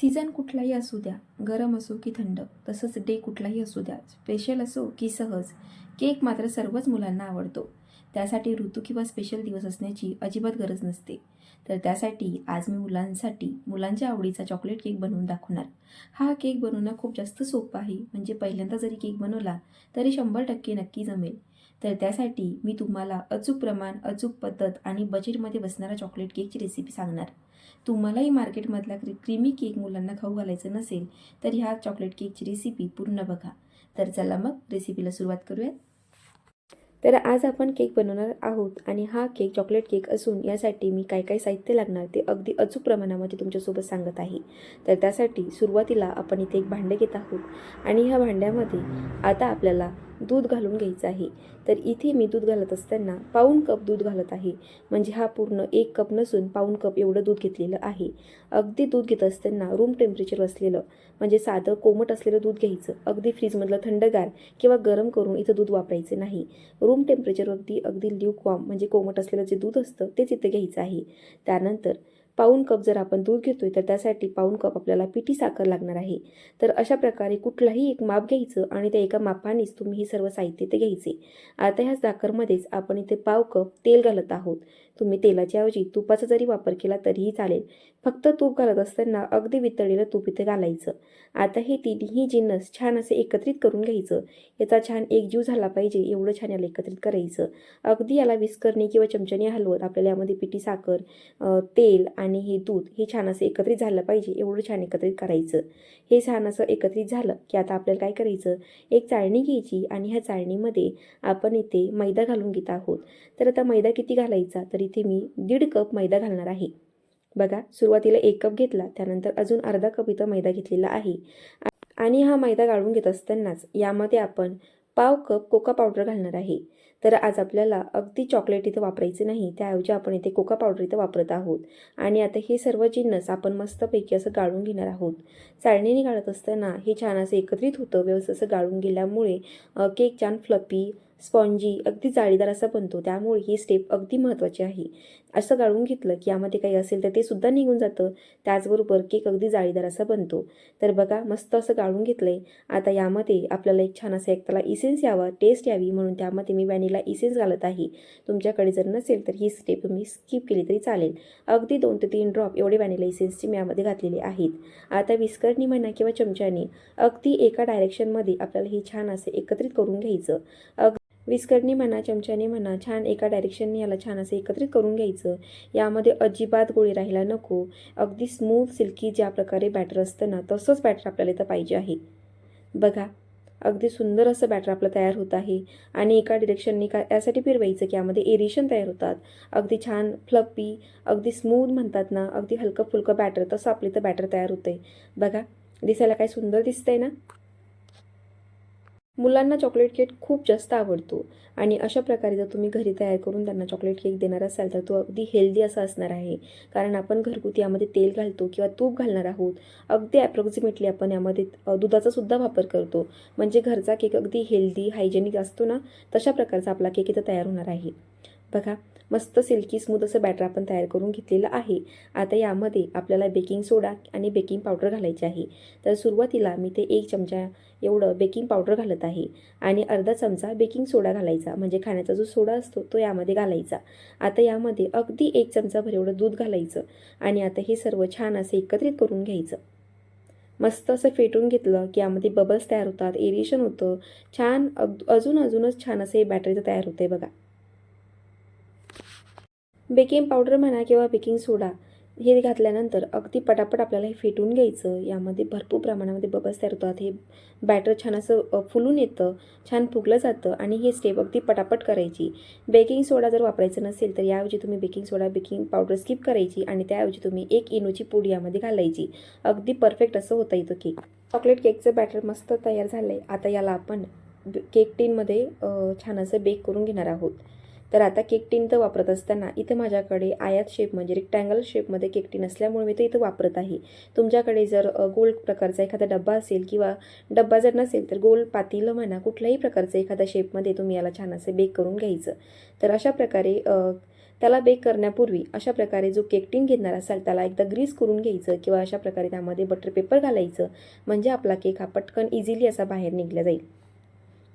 Season कुठलाही असू द्या गरम असो की थंड तसंच डे कुठलाही असू द्या स्पेशल असो की सहज केक मात्र सर्वच मुलांना आवडतो. त्यासाठी ऋतू किंवा स्पेशल दिवस असण्याची अजिबात गरज नसते. तर त्यासाठी आज मी मुलांसाठी मुलांच्या आवडीचा चॉकलेट केक बनवून दाखवणार. हा केक बनवणं खूप जास्त सोपं आहे म्हणजे पहिल्यांदा जरी केक बनवला तरी शंभर टक्के नक्की जमेल. तर त्यासाठी मी तुम्हाला अचूक प्रमाण अचूक पद्धत आणि बजेटमध्ये बसणारा चॉकलेट केकची रेसिपी सांगणार. तुम्हालाही मार्केटमधला क्री क्रीमी केक मुलांना खाऊ घालायचं नसेल तर ह्या चॉकलेट केकची रेसिपी पूर्ण बघा. तर चला मग रेसिपीला सुरुवात करूयात. तर आज आपण केक बनवणार आहोत आणि हा केक चॉकलेट केक असून यासाठी मी काय काय साहित्य लागणार ते अगदी अचूक प्रमाणामध्ये तुमच्यासोबत सांगत आहे. तर त्यासाठी सुरुवातीला आपण इथे एक भांडे घेत आहोत आणि ह्या भांड्यामध्ये आता आपल्याला दूध घालून घ्यायचं आहे. तर इथे मी दूध घालत असताना पाऊण कप दूध घालत आहे. म्हणजे हा पूर्ण एक कप नसून पाऊण कप एवढं दूध घेतलेलं आहे. अगदी दूध घेत असताना रूम टेम्परेचर असलेलं म्हणजे साधं कोमट असलेलं दूध घ्यायचं अगदी फ्रीजमधलं थंडगार किंवा गरम करून इथं दूध वापरायचं नाही. रूम टेम्परेचर अगदी अगदी ल्यूकवॉर्म म्हणजे कोमट असलेलं जे दूध असतं तेच इथं घ्यायचं आहे. त्यानंतर पाऊण कप जर आपण दूध घेतोय तर त्यासाठी पाऊण कप आपल्याला पिठी साखर लागणार आहे. तर अशा प्रकारे कुठलाही एक माप घ्यायचं आणि त्या एका मापानेच तुम्ही हे सर्व साहित्य ते घ्यायचे. आता ह्या साखरमध्येच आपण इथे पाव कप तेल घालत आहोत. तुम्ही तेलाच्या ऐवजी तुपाचा जरी वापर केला तरीही चालेल. फक्त तूप घालत असताना अगदी वितळलेलं तूप इथे घालायचं. आता हे तिन्ही जिन्नस छान असे एकत्रित करून घ्यायचं. याचा छान एक जीव झाला पाहिजे एवढं छान याला एकत्रित करायचं. अगदी याला विस्करणे किंवा चमच्याने हलवत आपल्याला यामध्ये पिठी साखर तेल आणि हे दूध हे छान असं एकत्रित झालं पाहिजे एवढं छान एकत्रित करायचं. हे छान असं एकत्रित झालं की आता आपल्याला काय करायचं? एक चाळणी घ्यायची आणि ह्या चाळणीमध्ये आपण इथे मैदा घालून घेत आहोत. तर आता मैदा किती घालायचा? तरी इथे मी दीड कप मैदा घालणार आहे. बघा सुरुवातीला एक कप घेतला त्यानंतर अजून अर्धा कप इथं मैदा घेतलेला आहे. आणि हा मैदा गाळून घेत असतानाच यामध्ये आपण पाव कप कोका पावडर घालणार आहे. तर आज आपल्याला अगदी चॉकलेट इथं वापरायचे नाही त्याऐवजी आपण इथे कोका पावडर इथं वापरत आहोत. आणि आता हे सर्व जिन्नस आपण मस्तपैकी असं गाळून घेणार आहोत. चाळणीने गाळत असताना हे छान असं एकत्रित होतं व्यवस्थित असं गाळून गेल्यामुळे केक छान फ्लपी स्पॉन्जी अगदी जाळीदार असा बनतो त्यामुळे ही स्टेप अगदी महत्त्वाची आहे. असं गाळून घेतलं की यामध्ये काही असेल तर ते सुद्धा निघून जातं. त्याचबरोबर केक अगदी जाळीदार असा बनतो. तर बघा मस्त असं गाळून घेतलं आहे आता यामध्ये आपल्याला एक छान असं एक त्याला इसेन्स यावा टेस्ट यावी म्हणून त्यामध्ये मी वॅनिला इसेन्स घालत आहे. तुमच्याकडे जर नसेल तर ही स्टेप तुम्ही स्किप केली तरी चालेल. अगदी दोन ते तीन ड्रॉप एवढे वॅनिला इसेन्सचे मी यामध्ये घातलेले आहेत. आता विस्करणी म्हणा किंवा चमच्याने अगदी एका डायरेक्शनमध्ये आपल्याला हे छान असे एकत्रित करून घ्यायचं. अग विस्करणी म्हणा चमच्याने म्हणा छान एका डायरेक्शनने याला छान असं एकत्रित करून घ्यायचं. यामध्ये अजिबात गोळी राहायला नको. अगदी स्मूथ सिल्की ज्या प्रकारे बॅटर असतं ना तसंच बॅटर आपल्याला इथं पाहिजे आहे. बघा अगदी सुंदर असं बॅटर आपलं तयार होत आहे. आणि एका डिरेक्शनने का यासाठी फिरवायचं की यामध्ये एरिशन तयार होतात. अगदी छान फ्लपी अगदी स्मूथ म्हणतात ना अगदी हलकं फुलकं बॅटर तसं आपलं इथं बॅटर तयार होतं आहे बघा दिसायला काय सुंदर दिसतंय ना? मुलांना चॉकलेट केक खूप जास्त आवडतो. आणि अशा प्रकारे जर तुम्ही घरी तयार करून त्यांना चॉकलेट केक देणार असाल तर तो अगदी हेल्दी असा असणार आहे. कारण आपण घरगुती यामध्ये तेल घालतो किंवा तूप घालणार आहोत. अगदी ॲप्रॉक्सिमेटली आपण यामध्ये दुधाचासुद्धा दुधाचा सुद्धा वापर करतो. म्हणजे घरचा केक अगदी हेल्दी हायजेनिक असतो ना तशा प्रकारचा आपला केक इथं तयार होणार आहे. बघा मस्त सिल्की स्मूथ असं बॅटर आपण तयार करून घेतलेलं आहे. आता यामध्ये आपल्याला बेकिंग सोडा आणि बेकिंग पावडर घालायचे आहे. तर सुरुवातीला मी ते एक चमचा एवढं बेकिंग पावडर घालत आहे आणि अर्धा चमचा बेकिंग सोडा घालायचा. म्हणजे खाण्याचा जो सोडा असतो तो यामध्ये घालायचा. आता यामध्ये अगदी एक चमचाभर एवढं दूध घालायचं आणि आता हे सर्व छान असं एकत्रित करून घ्यायचं. मस्त असं फेटून घेतलं की यामध्ये बबल्स तयार होतात एरिएशन होतं. छान अग अजून अजूनच छान असं हे बॅटरीचं तयार होतं आहे बघा. बेकिंग पावडर म्हणा किंवा बेकिंग सोडा हे घातल्यानंतर अगदी पटापट आपल्याला हे फेटून घ्यायचं. यामध्ये भरपूर प्रमाणामध्ये बबल्स तयार होतात. हे बॅटर छान असं फुलून येतं छान फुगलं जातं आणि हे स्टेप अगदी पटापट करायची. बेकिंग सोडा जर वापरायचं नसेल तर याऐवजी तुम्ही baking soda baking powder skip करायची आणि त्याऐवजी तुम्ही एक इनोची पूड यामध्ये घालायची. अगदी परफेक्ट असं होतं येतं केक. चॉकलेट केकचं बॅटर मस्त तयार झालं आहे आता याला आपण केक टीनमध्ये छान असं बेक करून घेणार आहोत. तर आता केक टीन तर वापरत असताना इथं माझ्याकडे आयात शेप म्हणजे रेक्टँगल शेपमध्ये केक टीन असल्यामुळे मी ते इथं वापरत आहे. तुमच्याकडे जर गोल प्रकारचा एखादा डब्बा असेल किंवा डब्बा जर नसेल तर गोल पातील म्हणा कुठल्याही प्रकारचं एखाद्या शेपमध्ये तुम्ही याला छान असं बेक करून घ्यायचं. तर अशा प्रकारे त्याला बेक करण्यापूर्वी अशा प्रकारे जो केक टीन घेणार असाल त्याला एकदा ग्रीस करून घ्यायचं किंवा अशा प्रकारे त्यामध्ये बटर पेपर घालायचं. म्हणजे आपला केक हा पटकन इझिली असा बाहेर निघला जाईल.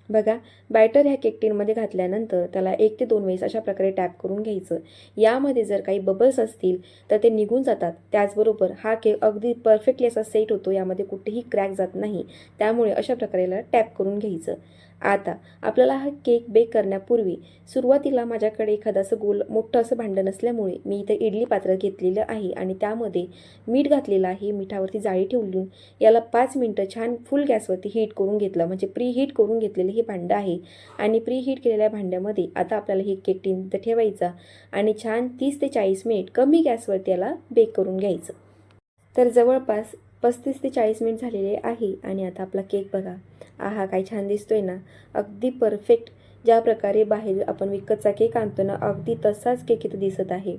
बघा बॅटर ह्या केक टीनमध्ये घातल्यानंतर त्याला एक ते दोन वेळेस अशा प्रकारे टॅप करून घ्यायचं. यामध्ये जर काही बबल्स असतील तर ते निघून जातात. त्याचबरोबर हा केक अगदी परफेक्टली असा सेट होतो यामध्ये कुठेही क्रॅक जात नाही. त्यामुळे अशा प्रकारे टॅप करून घ्यायचं. आता आपल्याला हा केक बेक करण्यापूर्वी सुरुवातीला माझ्याकडे एखादं असं गोल मोठं असं भांडं नसल्यामुळे मी इथं इडली पात्र घेतलेलं आहे आणि त्यामध्ये मीठ घातलेलं आहे. मिठावरती जाळी ठेवली याला पाच मिनटं छान फुल गॅसवरती हीट करून घेतलं. म्हणजे प्री हीट करून घेतलेलं हे भांडं आहे. आणि प्री हीट केलेल्या भांड्यामध्ये आता आपल्याला हे केक टीन ठेवायचा आणि छान तीस ते चाळीस मिनिट कमी गॅसवरती याला बेक करून घ्यायचं. तर जवळपास पस्तीस ते चाळीस मिनिट झालेले आहे आणि आता आपला केक बघा. आहा काय छान दिसतोय ना. अगदी परफेक्ट ज्या प्रकारे बाहेर आपण विकतचा केक आणतो ना अगदी तसाच केक इथं दिसत आहे.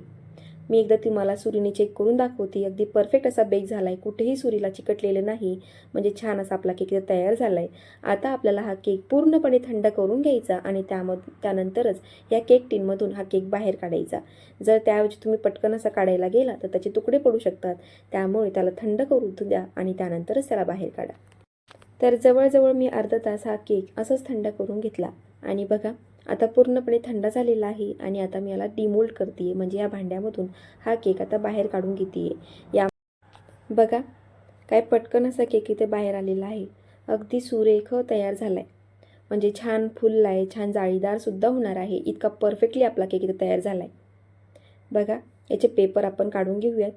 मी एकदा तुम्हाला सुरीने चेक करून दाखवते. अगदी परफेक्ट असा बेक झाला आहे कुठेही सुरीला चिकटलेलं नाही. म्हणजे छान असा आपला केक इथं तयार झाला आहे आता आपल्याला हा केक पूर्णपणे थंड करून घ्यायचा आणि त्याम त्यानंतरच या केक टीनमधून हा केक बाहेर काढायचा. जर त्याऐवजी तुम्ही पटकन असा काढायला गेला तर त्याचे तुकडे पडू शकतात. त्यामुळे त्याला थंड करू द्या आणि त्यानंतरच त्याला बाहेर काढा. तर जवळजवळ मी अर्धा तास हा केक असंच थंड करून घेतला. आणि बघा आता पूर्णपणे थंड झालेला आहे आणि आता मी याला डिमोल्ड करते म्हणजे या भांड्यामधून हा केक आता बाहेर काढून घेते या बघा काय पटकन असा केक इथे बाहेर आलेला आहे. अगदी सुरेख तयार झाला आहे म्हणजे छान फुलला आहे छान जाळीदारसुद्धा होणार आहे. इतका परफेक्टली आपला केक इथे तयार झाला आहे बघा याचे पेपर आपण काढून घेऊयात.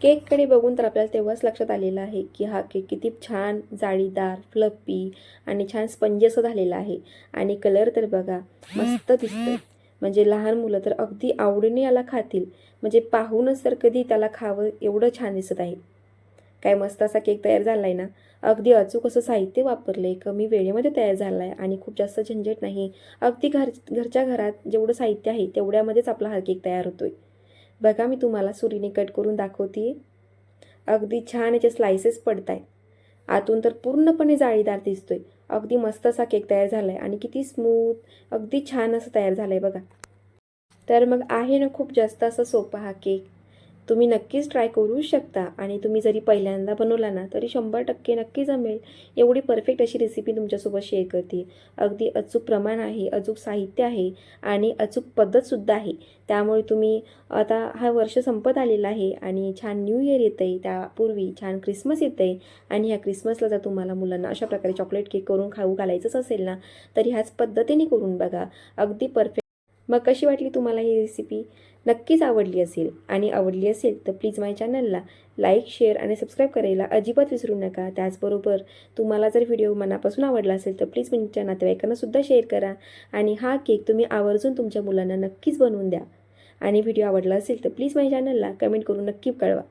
केककडे बघून तर आपल्याला तेव्हाच लक्षात आलेलं आहे की हा केक किती छान जाळीदार फ्लपी आणि छान स्पंजी असं झालेला आहे. आणि कलर तर बघा मस्त दिसतं म्हणजे लहान मुलं तर अगदी आवडीने याला खातील. म्हणजे पाहूनच तर कधी त्याला खावं एवढं छान दिसत आहे. काय मस्त असा केक तयार झाला आहे ना. अगदी अचूक असं साहित्य वापरलं आहे कमी वेळेमध्ये तयार झाला आहे आणि खूप जास्त झंझट नाही. अगदी घर घरच्या घरात जेवढं साहित्य आहे तेवढ्यामध्येच आपला हा केक तयार होतोय. बघा मी तुम्हाला सुरीने कट करून दाखवते अगदी छान याचे स्लायसेस पडत आहेत आतून तर पूर्णपणे जाळीदार दिसतोय. अगदी मस्त असा केक तयार झाला आहे आणि किती स्मूथ अगदी छान असं तयार झालं आहे बघा. तर मग आहे ना खूप जास्त असं सोपा हा केक तुम्ही नक्कीच ट्राय करू शकता. आणि तुम्ही जरी पहिल्यांदा बनवला ना तरी शंभर टक्के नक्की जमेल. एवढी परफेक्ट अशी रेसिपी तुमच्यासोबत शेअर करते. अगदी अचूक प्रमाण आहे अचूक साहित्य आहे आणि अचूक पद्धतसुद्धा आहे. त्यामुळे तुम्ही आता हा वर्ष संपत आलेला आहे आणि छान न्यू इयर येतं आहे त्यापूर्वी छान क्रिसमस येतं आहे आणि ह्या क्रिसमसला जर तुम्हाला मुलांना अशा प्रकारे चॉकलेट केक करून खाऊ घालायचंच असेल ना तर ह्याच पद्धतीने करून बघा. अगदी परफेक्ट मग कशी वाटली तुम्हाला ही रेसिपी नक्कीच आवडली असेल. आणि आवडली असेल तर प्लीज माझ्या चॅनलला लाईक शेअर आणि सबस्क्राईब करायला अजिबात विसरू नका. त्याचबरोबर तुम्हाला जर व्हिडिओ मनापासून आवडला असेल तर प्लीज तुमच्या नातेवाईकांनासुद्धा शेअर करा. आणि हा केक तुम्ही आवर्जून तुमच्या मुलांना नक्कीच बनवून द्या. आणि व्हिडिओ आवडला असेल तर प्लीज माझ्या चॅनलला कमेंट करून नक्की कळवा.